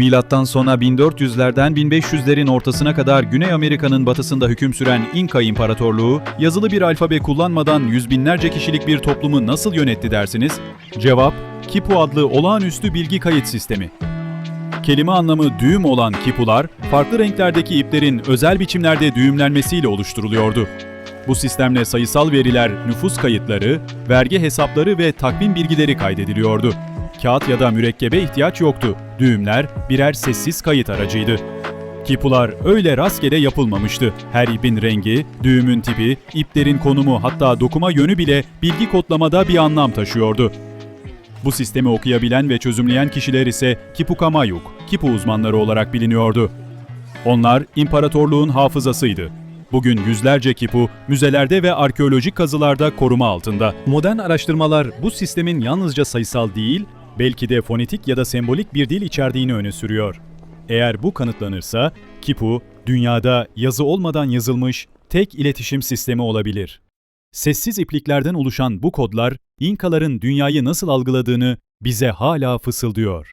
Milattan sonra 1400'lerden 1500'lerin ortasına kadar Güney Amerika'nın batısında hüküm süren İnka İmparatorluğu, yazılı bir alfabe kullanmadan yüz binlerce kişilik bir toplumu nasıl yönetti dersiniz? Cevap, Kipu adlı olağanüstü bilgi kayıt sistemi. Kelime anlamı düğüm olan kipular, farklı renklerdeki iplerin özel biçimlerde düğümlenmesiyle oluşturuluyordu. Bu sistemle sayısal veriler, nüfus kayıtları, vergi hesapları ve takvim bilgileri kaydediliyordu. Kağıt ya da mürekkebe ihtiyaç yoktu. Düğümler birer sessiz kayıt aracıydı. Kipular öyle rastgele yapılmamıştı. Her ipin rengi, düğümün tipi, iplerin konumu hatta dokuma yönü bile bilgi kodlamada bir anlam taşıyordu. Bu sistemi okuyabilen ve çözümleyen kişiler ise Kipukamayuk, Kipu uzmanları olarak biliniyordu. Onlar imparatorluğun hafızasıydı. Bugün yüzlerce Kipu müzelerde ve arkeolojik kazılarda koruma altında. Modern araştırmalar bu sistemin yalnızca sayısal değil, belki de fonetik ya da sembolik bir dil içerdiğini öne sürüyor. Eğer bu kanıtlanırsa, Kipu, dünyada yazı olmadan yazılmış tek iletişim sistemi olabilir. Sessiz ipliklerden oluşan bu kodlar, İnkaların dünyayı nasıl algıladığını bize hala fısıldıyor.